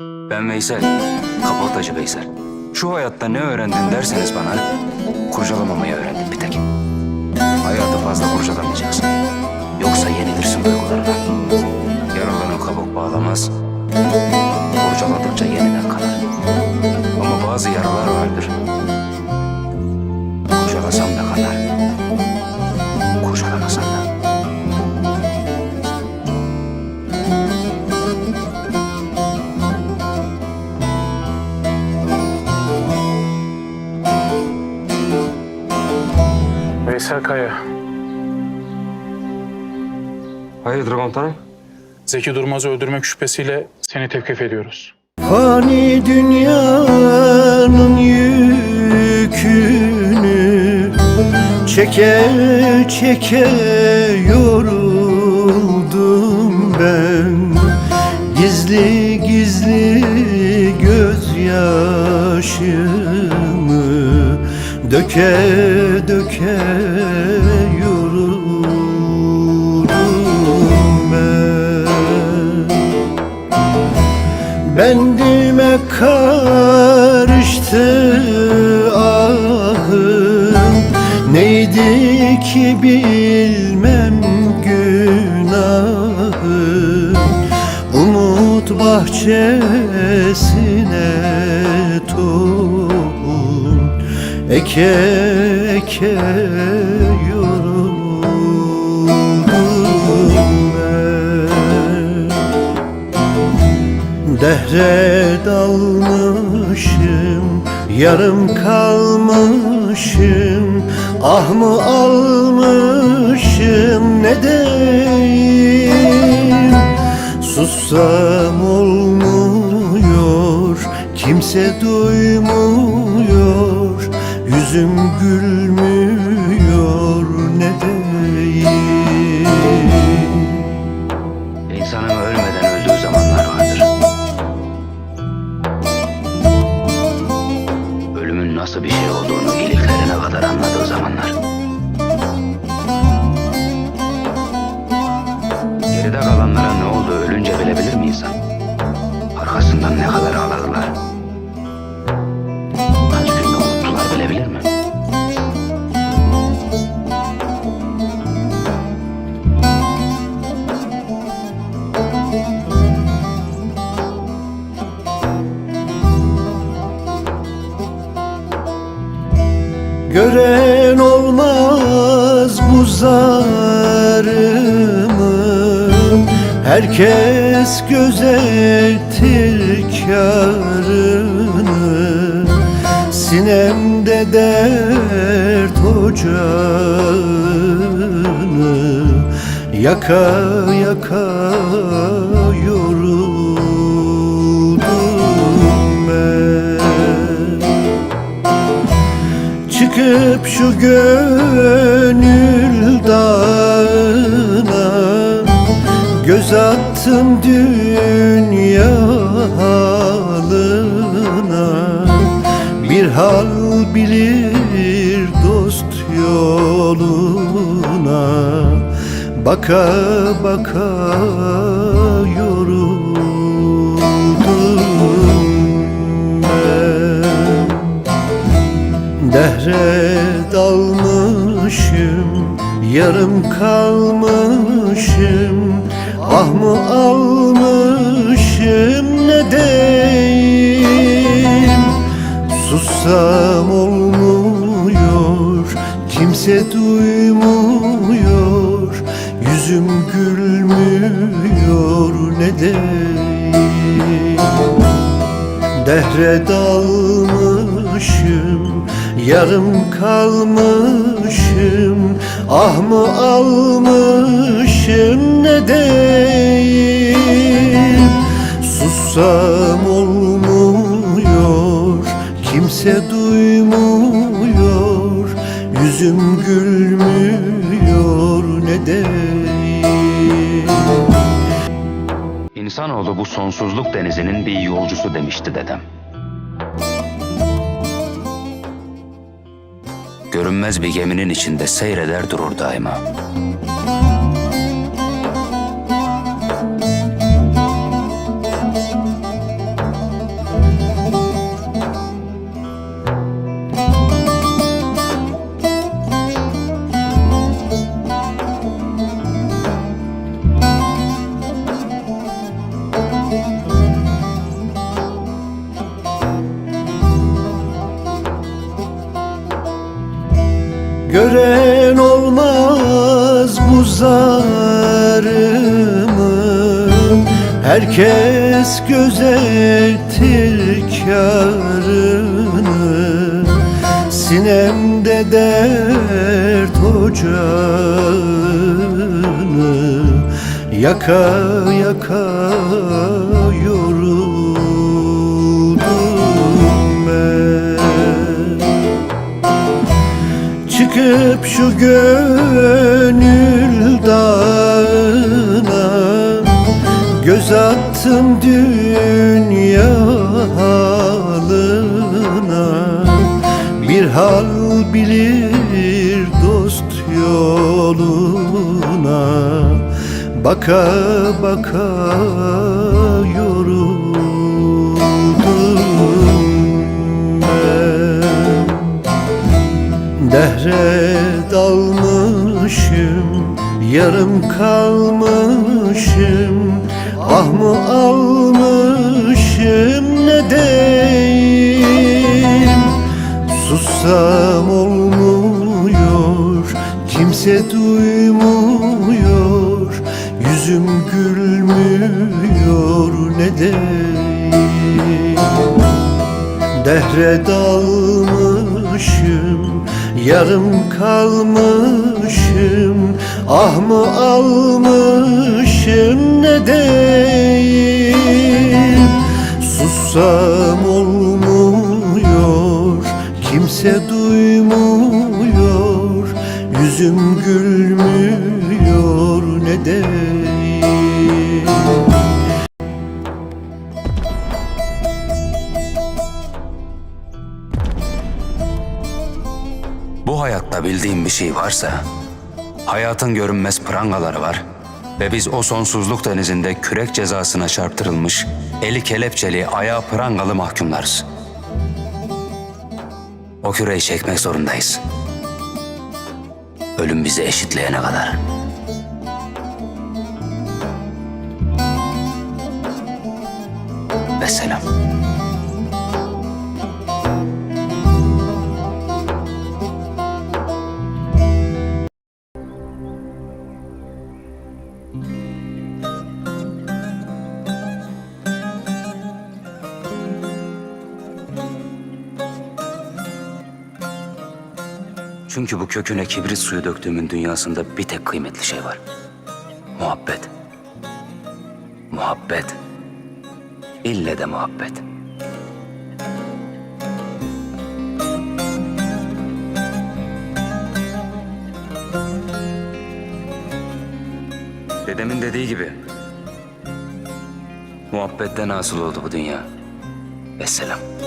Ben Veysel, kaportacı Veysel. Şu hayatta ne öğrendin derseniz bana, kurcalamamayı öğrendim bir tek. Hayatı fazla kurcalamayacaksın. Yoksa yenilirsin duygularına. Yaralanır kabuk bağlamaz. Kurcaladıkça yeniden kanar. Ama bazı yaralar Veysel Kaya, Hayırdır komutanım? Zeki Durmaz'ı öldürmek şüphesiyle seni tevkif ediyoruz. Fani dünyanın yükünü Çeke çeke yoruldum ben Gizli gizli gözyaşımı Döke döke yoruldum ben. Bendime karıştı ahım. Neydi ki bilmem günahım. Umut bahçesine tohum Eke eke yoruldum ben. Dehre dalmışım, yarım kalmışım. Ah mı almışım ne deyim? Sussam olmuyor, kimse duymuyor Yüzüm gülmüyor ne deyim İnsanın ölmeden öldüğü zamanlar vardır. Ölümün nasıl bir şey olduğunu iliklerine kadar anladığı zamanlar. Geride kalanlara ne oldu ölünce bilebilir mi insan? Arkasından ne kadar ağladılar? Olmaz bu zarımı Herkes gözetir karını Sinemde dert ocağını Yaka yaka yoruldum ben. Çıkıp şu gönül Göz attım dünya Bir hal bilir dost yoluna. Baka baka yoruldum ben. Dehre dalmışım, yarım kalmışım Ah mı almışım ne deyim Sussam olmuyor, kimse duymuyor. Yüzüm gülmüyor ne deyim Dehre dalmışım, yarım kalmışım. Ah mı almışım ne deyim Sussam olmuyor, kimse duymuyor Yüzüm gülmüyor ne deyim İnsanoğlu bu sonsuzluk denizinin bir yolcusu demişti dedem. Görünmez bir geminin içinde seyreder durur daima. Gören olmaz bu zarımı. Herkes gözetir karını Sinemde dert ocağını. Yaka yaka yoruldum Çıkıp şu gönül dağına. Göz attım dünya halına. Bir hal bilir dost yoluna. Baka baka yoruldum Dehre dalmışım Yarım kalmışım. Ah mı almışım ne deyim Sussam olmuyor Kimse duymuyor. Yüzüm gülmüyor ne deyim Dehre dalmışım Yarım kalmışım Ah mı almışım ne deyim Sussam olmuyor Kimse duymuyor Yüzüm gülmüyor ne deyim Bu hayatta bildiğim bir şey varsa hayatın görünmez prangaları var ve biz o sonsuzluk denizinde kürek cezasına çarptırılmış eli kelepçeli ayağı prangalı mahkumlarız. O küreği çekmek zorundayız. Ölüm bizi eşitleyene kadar. Ve selam. Çünkü bu köküne kibrit suyu döktüğümün dünyasında bir tek kıymetli şey var. Muhabbet. Muhabbet. İlle de muhabbet. Dedemin dediği gibi. Muhabbetten hasıl oldu bu dünya. Vesselam.